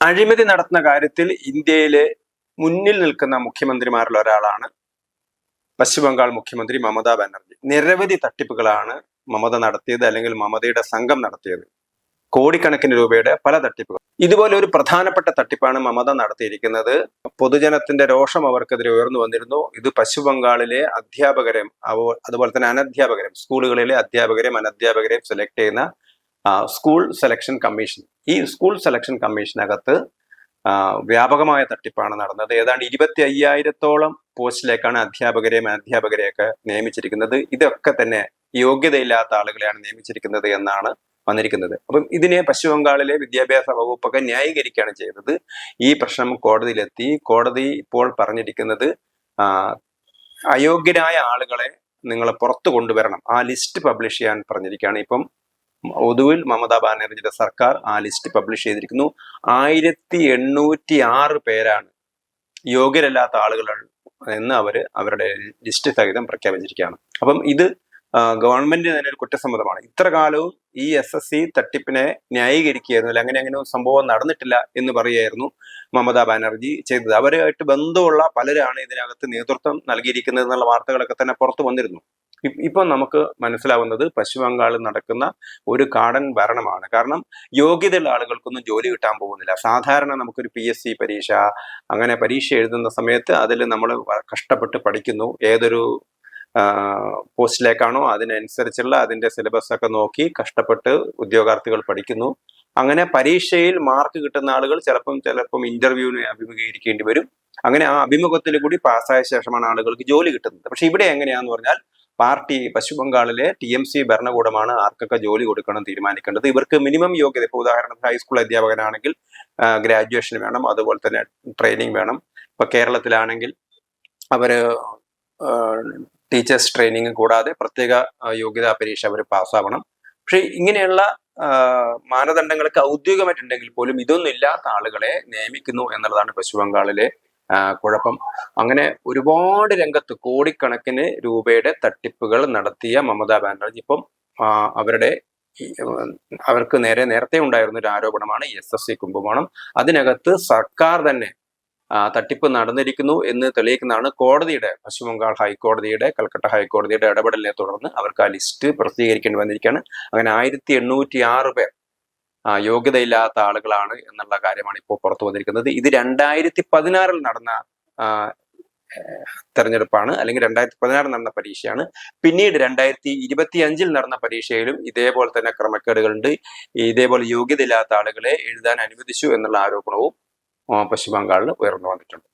അഴിമതി നടത്തുന്ന കാര്യത്തിൽ ഇന്ത്യയിലെ മുന്നിൽ നിൽക്കുന്ന മുഖ്യമന്ത്രിമാരിൽ ഒരാളാണ് പശ്ചിമ ബംഗാൾ മുഖ്യമന്ത്രി മമതാ ബാനർജി. നിരവധി തട്ടിപ്പുകളാണ് മമത നടത്തിയത് അല്ലെങ്കിൽ മമതയുടെ സംഘം നടത്തിയത്. കോടിക്കണക്കിന് രൂപയുടെ പല തട്ടിപ്പുകൾ. ഇതുപോലെ ഒരു പ്രധാനപ്പെട്ട തട്ടിപ്പാണ് മമത നടത്തിയിരിക്കുന്നത്. പൊതുജനത്തിന്റെ രോഷം അവർക്കെതിരെ ഉയർന്നു വന്നിരുന്നു. ഇത് പശ്ചിമ ബംഗാളിലെ അധ്യാപകരെയും അതുപോലെ തന്നെ അനധ്യാപകരെയും സ്കൂളുകളിലെ അധ്യാപകരെയും അനധ്യാപകരെയും സെലക്ട് ചെയ്യുന്ന സ്കൂൾ സെലക്ഷൻ കമ്മീഷൻ ഈ സ്കൂൾ സെലക്ഷൻ കമ്മീഷനകത്ത് വ്യാപകമായ തട്ടിപ്പാണ് നടന്നത്. ഏതാണ്ട് ഇരുപത്തി അയ്യായിരത്തോളം പോസ്റ്റിലേക്കാണ് അധ്യാപകരെയും അധ്യാപകരെയൊക്കെ നിയമിച്ചിരിക്കുന്നത്. ഇതൊക്കെ തന്നെ യോഗ്യതയില്ലാത്ത ആളുകളെയാണ് നിയമിച്ചിരിക്കുന്നത് എന്നാണ് വന്നിരിക്കുന്നത്. അപ്പം ഇതിനെ പശ്ചിമ ബംഗാളിലെ വിദ്യാഭ്യാസ വകുപ്പൊക്കെ ന്യായീകരിക്കുകയാണ് ചെയ്തത്. ഈ പ്രശ്നം കോടതിയിലെത്തി. കോടതി ഇപ്പോൾ പറഞ്ഞിരിക്കുന്നത് അയോഗ്യരായ ആളുകളെ നിങ്ങൾ പുറത്തു കൊണ്ടുവരണം. ആ ലിസ്റ്റ് പബ്ലിഷ് ചെയ്യാൻ പറഞ്ഞിരിക്കുകയാണ്. ഇപ്പം ഒടുവിൽ മമതാ ബാനർജിയുടെ സർക്കാർ ആ ലിസ്റ്റ് പബ്ലിഷ് ചെയ്തിരിക്കുന്നു. ആയിരത്തി എണ്ണൂറ്റി ആറ് പേരാണ് യോഗ്യരല്ലാത്ത ആളുകൾ എന്ന് അവർ അവരുടെ ലിസ്റ്റ് സഹിതം പ്രഖ്യാപിച്ചിരിക്കുകയാണ്. അപ്പം ഇത് ഗവൺമെന്റിന് തന്നെ ഒരു കുറ്റസമ്മതമാണ്. ഇത്ര കാലവും ഈ എസ് എസ് സി തട്ടിപ്പിനെ ന്യായീകരിക്കുകയായിരുന്നു. അല്ല അങ്ങനെ അങ്ങനെ സംഭവം നടന്നിട്ടില്ല എന്ന് പറയുകയായിരുന്നു മമതാ ബാനർജി ചെയ്തത്. അവരുമായിട്ട് ബന്ധമുള്ള പലരാണ് ഇതിനകത്ത് നേതൃത്വം നൽകിയിരിക്കുന്നത് എന്നുള്ള വാർത്തകളൊക്കെ തന്നെ പുറത്തു വന്നിരുന്നു. ഇപ്പൊ നമുക്ക് മനസ്സിലാവുന്നത് പശ്ചിമ ബംഗാളിൽ നടക്കുന്ന ഒരു കാടൻ ഭരണമാണ്. കാരണം യോഗ്യതയുള്ള ആളുകൾക്കൊന്നും ജോലി കിട്ടാൻ പോകുന്നില്ല. സാധാരണ നമുക്കൊരു പി എസ് സി പരീക്ഷ അങ്ങനെ പരീക്ഷ എഴുതുന്ന സമയത്ത് അതിൽ നമ്മൾ കഷ്ടപ്പെട്ട് പഠിക്കുന്നു. ഏതൊരു പോസ്റ്റിലേക്കാണോ അതിനനുസരിച്ചുള്ള അതിന്റെ സിലബസ് ഒക്കെ നോക്കി കഷ്ടപ്പെട്ട് ഉദ്യോഗാർത്ഥികൾ പഠിക്കുന്നു. അങ്ങനെ പരീക്ഷയിൽ മാർക്ക് കിട്ടുന്ന ആളുകൾ ചിലപ്പം ചിലപ്പം ഇന്റർവ്യൂവിനെ അഭിമുഖീകരിക്കേണ്ടി വരും. അങ്ങനെ ആ അഭിമുഖത്തിൽ കൂടി പാസ്സായ ശേഷമാണ് ആളുകൾക്ക് ജോലി കിട്ടുന്നത്. പക്ഷെ ഇവിടെ എങ്ങനെയാന്ന് പറഞ്ഞാൽ പാർട്ടി പശ്ചിമ ബംഗാളിലെ ടി എം സി ഭരണകൂടമാണ് ആർക്കൊക്കെ ജോലി കൊടുക്കണം തീരുമാനിക്കേണ്ടത്. ഇവർക്ക് മിനിമം യോഗ്യത. ഇപ്പോൾ ഉദാഹരണത്തിന് ഹൈസ്കൂൾ അധ്യാപകനാണെങ്കിൽ ഗ്രാജുവേഷൻ വേണം അതുപോലെ തന്നെ ട്രെയിനിങ് വേണം. ഇപ്പൊ കേരളത്തിലാണെങ്കിൽ അവർ ടീച്ചേഴ്സ് ട്രെയിനിങ് കൂടാതെ പ്രത്യേക യോഗ്യതാ പരീക്ഷ അവർ പാസ്സാവണം. പക്ഷെ ഇങ്ങനെയുള്ള മാനദണ്ഡങ്ങൾക്ക് ഔദ്യോഗികമായിട്ടുണ്ടെങ്കിൽ പോലും ഇതൊന്നും ഇല്ലാത്ത ആളുകളെ നിയമിക്കുന്നു എന്നുള്ളതാണ് പശ്ചിമ ബംഗാളിലെ കുഴപ്പം. അങ്ങനെ ഒരുപാട് രംഗത്ത് കോടിക്കണക്കിന് രൂപയുടെ തട്ടിപ്പുകൾ നടത്തിയ മമതാ ബാനർജി. ഇപ്പം അവരുടെ അവർക്ക് നേരെ നേരത്തെ ഉണ്ടായിരുന്ന ഒരു ആരോപണമാണ് എസ് എസ് സി കുംഭകോണം. അതിനകത്ത് സർക്കാർ തന്നെ തട്ടിപ്പ് നടന്നിരിക്കുന്നു എന്ന് തെളിയിക്കുന്നതാണ് കോടതിയുടെ പശ്ചിമ ബംഗാൾ ഹൈക്കോടതിയുടെ കൽക്കട്ട ഹൈക്കോടതിയുടെ ഇടപെടലിനെ തുടർന്ന് അവർക്ക് ആ ലിസ്റ്റ് പ്രസിദ്ധീകരിക്കേണ്ടി വന്നിരിക്കുകയാണ്. അങ്ങനെ ആയിരത്തി എണ്ണൂറ്റി ആറ് പേർ യോഗ്യതയില്ലാത്ത ആളുകളാണ് എന്നുള്ള കാര്യമാണ് ഇപ്പോൾ പുറത്തു വന്നിരിക്കുന്നത്. ഇത് രണ്ടായിരത്തി പതിനാറിൽ നടന്ന തെരഞ്ഞെടുപ്പാണ്. അല്ലെങ്കിൽ രണ്ടായിരത്തി പതിനാറിൽ നടന്ന പരീക്ഷയാണ്. പിന്നീട് രണ്ടായിരത്തി ഇരുപത്തി അഞ്ചിൽ നടന്ന പരീക്ഷയിലും ഇതേപോലെ തന്നെ ക്രമക്കേടുകളുണ്ട്. ഇതേപോലെ യോഗ്യതയില്ലാത്ത ആളുകളെ എഴുതാൻ അനുവദിച്ചു എന്നുള്ള ആരോപണവും പശ്ചിമ ബംഗാളിൽ ഉയർന്നു വന്നിട്ടുണ്ട്.